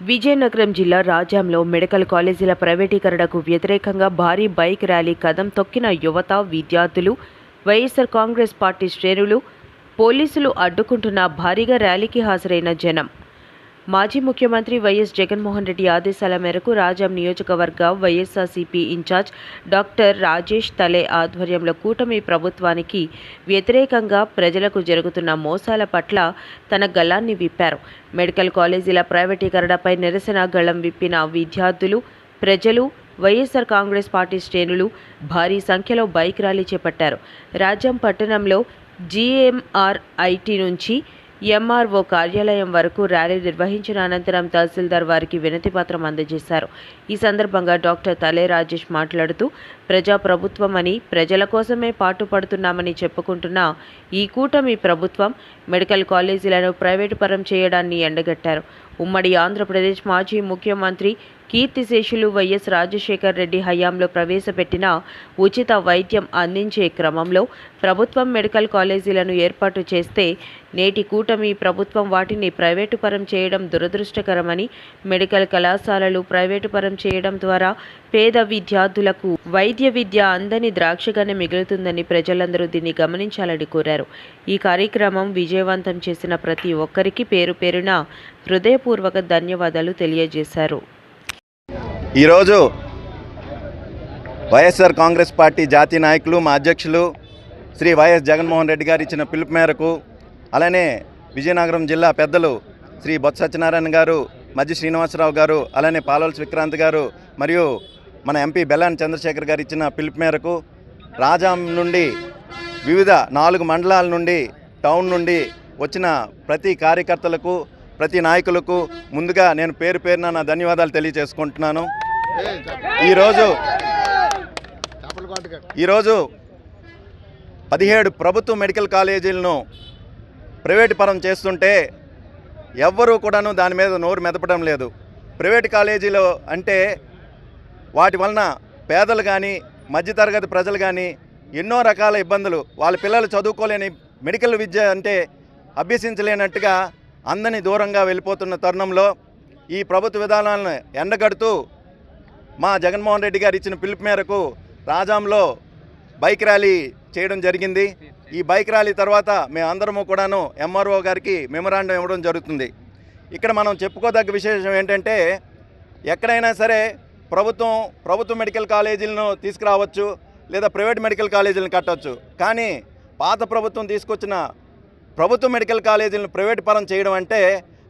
విజయనగరం జిల్లా రాజాంలో మెడికల్ కాలేజీల ప్రైవేటీకరణకు వ్యతిరేకంగా భారీ బైక్ ర్యాలీ కదం తొక్కిన యువత విద్యార్థులు వైఎస్ఆర్ కాంగ్రెస్ పార్టీ శ్రేణులు పోలీసులు అడ్డుకుంటున్న భారీగా ర్యాలీకి హాజరైన జనం. మాజీ ముఖ్యమంత్రి వైఎస్ జగన్మోహన్ రెడ్డి ఆదేశాల మేరకు రాజాం నియోజకవర్గ వైఎస్ఆర్సీపీ ఇన్ఛార్జ్ డాక్టర్ రాజేష్ తలే ఆధ్వర్యంలో కూటమి ప్రభుత్వానికి వ్యతిరేకంగా ప్రజలకు జరుగుతున్న మోసాల పట్ల తన గళాన్ని విప్పారు. మెడికల్ కాలేజీల ప్రైవేటీకరణపై నిరసన గళం విప్పిన విద్యార్థులు ప్రజలు వైఎస్ఆర్ కాంగ్రెస్ పార్టీ శ్రేణులు భారీ సంఖ్యలో బైక్ ర్యాలీ చేపట్టారు. రాజ్యం పట్టణంలో జీఎంఆర్ఐటీ నుంచి ఎంఆర్ఓ కార్యాలయం వరకు ర్యాలీ నిర్వహించిన అనంతరం తహసీల్దార్ వారికి వినతి పత్రం అందజేశారు. ఈ సందర్భంగా డాక్టర్ తలే రాజేష్ మాట్లాడుతూ ప్రజా ప్రభుత్వం అని ప్రజల కోసమే పాటుపడుతున్నామని చెప్పుకుంటున్న ఈ కూటమి ప్రభుత్వం మెడికల్ కాలేజీలను ప్రైవేటు పరం చేయడాన్ని ఎండగట్టారు. ఉమ్మడి ఆంధ్రప్రదేశ్ మాజీ ముఖ్యమంత్రి కీర్తిశేషులు వైఎస్ రాజశేఖర్ రెడ్డి హయాంలో ప్రవేశపెట్టిన ఉచిత వైద్యం అందించే క్రమంలో ప్రభుత్వం మెడికల్ కాలేజీలను ఏర్పాటు చేస్తే నేటి కూటమి ప్రభుత్వం వాటిని ప్రైవేటుపరం చేయడం దురదృష్టకరమని మెడికల్ కళాశాలలు ప్రైవేటుపరం చేయడం ద్వారా పేద విద్యార్థులకు వైద్య విద్య అందని ద్రాక్షగానే మిగులుతుందని ప్రజలందరూ దీన్ని గమనించాలని కోరారు. ఈ కార్యక్రమం విజయవంతం చేసిన ప్రతి ఒక్కరికి పేరు పేరున హృదయపూర్వక ధన్యవాదాలు తెలియజేశారు. ఈరోజు వైఎస్ఆర్ కాంగ్రెస్ పార్టీ జాతీయ నాయకులు మా అధ్యక్షులు శ్రీ వైఎస్ జగన్మోహన్ రెడ్డి గారు ఇచ్చిన పిలుపు మేరకు అలానే విజయనగరం జిల్లా పెద్దలు శ్రీ బొత్స సత్యనారాయణ గారు మధ్య శ్రీనివాసరావు గారు అలానే పాలవలసి విక్రాంత్ గారు మరియు మన ఎంపీ బెల్లాన్ చంద్రశేఖర్ గారు ఇచ్చిన పిలుపు మేరకు రాజాం నుండి వివిధ నాలుగు మండలాల నుండి టౌన్ నుండి వచ్చిన ప్రతి కార్యకర్తలకు ప్రతి నాయకులకు ముందుగా నేను పేరు పేరున నా ధన్యవాదాలు తెలియజేసుకుంటున్నాను. ఈరోజు ఈరోజు పదిహేడు ప్రభుత్వ మెడికల్ కాలేజీలను ప్రైవేటు పరం చేస్తుంటే ఎవ్వరూ కూడాను దాని మీద నోరు మెదపడం లేదు. ప్రైవేట్ కాలేజీలో అంటే వాటి వలన పేదలు కానీ మధ్యతరగతి ప్రజలు కానీ ఎన్నో రకాల ఇబ్బందులు. వాళ్ళ పిల్లలు చదువుకోలేని మెడికల్ విద్య అంటే అభ్యసించలేనట్టుగా అందని దూరంగా వెళ్ళిపోతున్న తరుణంలో ఈ ప్రభుత్వ విధానాలను ఎండగడుతూ మా జగన్మోహన్ రెడ్డి గారు ఇచ్చిన పిలుపు మేరకు రాజాంలో బైక్ ర్యాలీ చేయడం జరిగింది. ఈ బైక్ ర్యాలీ తర్వాత మేమందరము కూడాను ఎంఆర్ఓ గారికి మెమరాండం ఇవ్వడం జరుగుతుంది. ఇక్కడ మనం చెప్పుకోదగ్గ విశేషం ఏంటంటే ఎక్కడైనా సరే ప్రభుత్వం ప్రభుత్వ మెడికల్ కాలేజీలను తీసుకురావచ్చు లేదా ప్రైవేట్ మెడికల్ కాలేజీలను కట్టవచ్చు కానీ పాత ప్రభుత్వం తీసుకొచ్చిన ప్రభుత్వ మెడికల్ కాలేజీలను ప్రైవేట్ పరం చేయడం అంటే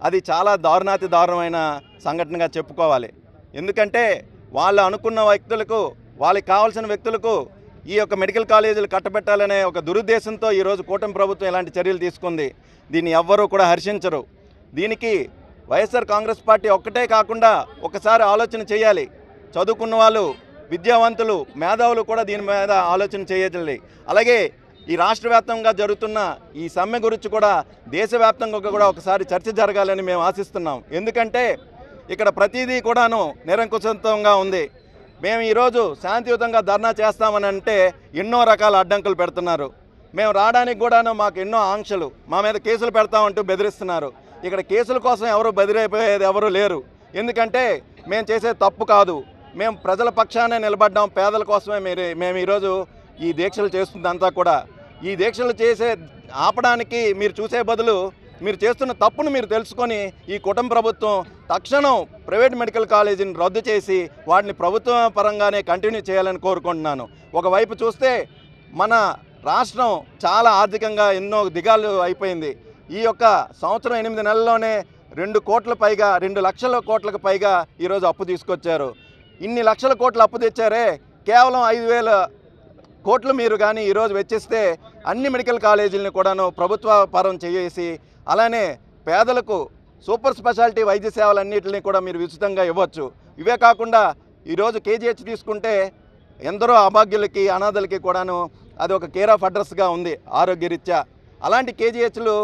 అది చాలా దారుణాతి దారుణమైన సంఘటనగా చెప్పుకోవాలి. ఎందుకంటే వాళ్ళు అనుకున్న వ్యక్తులకు వాళ్ళకి కావాల్సిన వ్యక్తులకు ఈ యొక్క మెడికల్ కాలేజీలు కట్టబెట్టాలనే ఒక దురుద్దేశంతో ఈరోజు కూటమి ప్రభుత్వం ఇలాంటి చర్యలు తీసుకుంది. దీన్ని ఎవ్వరూ కూడా హర్షించరు. దీనికి వైఎస్ఆర్ కాంగ్రెస్ పార్టీ ఒక్కటే కాకుండా ఒకసారి ఆలోచన చేయాలి. చదువుకున్న వాళ్ళు విద్యావంతులు మేధావులు కూడా దీని మీద ఆలోచన చేయాలి అలాగే ఈ రాష్ట్ర వ్యాప్తంగా జరుగుతున్న ఈ సమ్మె గురించి కూడా దేశవ్యాప్తంగా కూడా ఒకసారి చర్చ జరగాలని మేము ఆశిస్తున్నాం. ఎందుకంటే ఇక్కడ ప్రతిదీ కూడాను నిరంకుశంతంగా ఉంది. మేము ఈరోజు శాంతియుతంగా ధర్నా చేస్తామని అంటే ఎన్నో రకాల అడ్డంకులు పెడుతున్నారు. మేము రావడానికి కూడాను మాకు ఎన్నో ఆంక్షలు. మా మీద కేసులు పెడతామంటూ బెదిరిస్తున్నారు. ఇక్కడ కేసుల కోసం ఎవరు బెదిరైపోయేది ఎవరు లేరు. ఎందుకంటే మేము చేసే తప్పు కాదు. మేము ప్రజల పక్షానే నిలబడ్డాం. పేదల కోసమే మీరు మేము ఈరోజు ఈ దీక్షలు చేస్తుందంతా కూడా ఈ దీక్షలు చేసే ఆపడానికి మీరు చూసే బదులు మీరు చేస్తున్న తప్పును మీరు తెలుసుకొని ఈ కుటుంబ ప్రభుత్వం తక్షణం ప్రైవేట్ మెడికల్ కాలేజీని రద్దు చేసి వాటిని ప్రభుత్వ పరంగానే కంటిన్యూ చేయాలని కోరుకుంటున్నాను. ఒకవైపు చూస్తే మన రాష్ట్రం చాలా ఆర్థికంగా ఎన్నో దిగాలు అయిపోయింది. ఈ యొక్క సంవత్సరం ఎనిమిది నెలల్లోనే రెండు కోట్ల పైగా రెండు లక్షల కోట్లకు పైగా ఈరోజు అప్పు తీసుకొచ్చారు. ఇన్ని లక్షల కోట్ల అప్పు తెచ్చారే కేవలం ఐదు వేల కోట్లు మీరు కానీ ఈరోజు వెచ్చిస్తే అన్ని మెడికల్ కాలేజీలను కూడాను ప్రభుత్వ పరం చేసి అలానే పేదలకు సూపర్ స్పెషాలిటీ వైద్య సేవలన్నింటినీ కూడా మీరు ఉచితంగా ఇవ్వచ్చు. ఇవే కాకుండా ఈరోజు కేజీహెచ్ తీసుకుంటే ఎందరో అభాగ్యులకి అనాథలకి కూడాను అది ఒక కేర్ ఆఫ్ అడ్రస్గా ఉంది ఆరోగ్యరీత్యా. అలాంటి కేజీహెచ్లు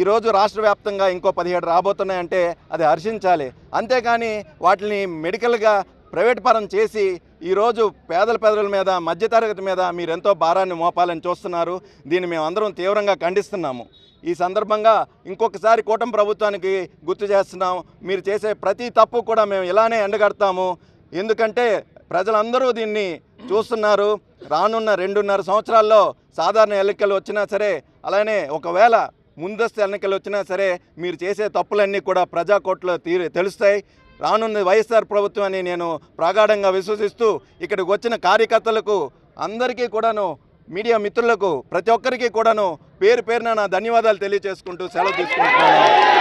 ఈరోజు రాష్ట్ర వ్యాప్తంగా ఇంకో పదిహేడు రాబోతున్నాయంటే అది హర్షించాలి. అంతేకాని వాటిని మెడికల్గా ప్రైవేట్ పరం చేసి ఈరోజు పేదల పేదల మీద మధ్యతరగతి మీద మీరు ఎంతో భారాన్ని మోపాలని చూస్తున్నారు. దీన్ని మేము అందరం తీవ్రంగా ఖండిస్తున్నాము. ఈ సందర్భంగా ఇంకొకసారి కూటమి ప్రభుత్వానికి గుర్తు చేస్తున్నాం. మీరు చేసే ప్రతి తప్పు కూడా మేము ఇలానే ఎండగడతాము. ఎందుకంటే ప్రజలందరూ దీన్ని చూస్తున్నారు. రానున్న రెండున్నర సంవత్సరాల్లో సాధారణ ఎన్నికలు వచ్చినా సరే అలానే ఒకవేళ ముందస్తు ఎన్నికలు వచ్చినా సరే మీరు చేసే తప్పులన్నీ కూడా ప్రజాకోట్లో తీరు తెలుస్తాయి. రానున్న వైఎస్ఆర్ ప్రభుత్వం అని నేను ప్రగాఢంగా విశ్వసిస్తూ ఇక్కడికి వచ్చిన కార్యకర్తలకు అందరికీ కూడాను మీడియా మిత్రులకు ప్రతి ఒక్కరికి కూడాను పేరు పేరున నా ధన్యవాదాలు తెలియజేసుకుంటూ సెలవు తీసుకుంటున్నాను.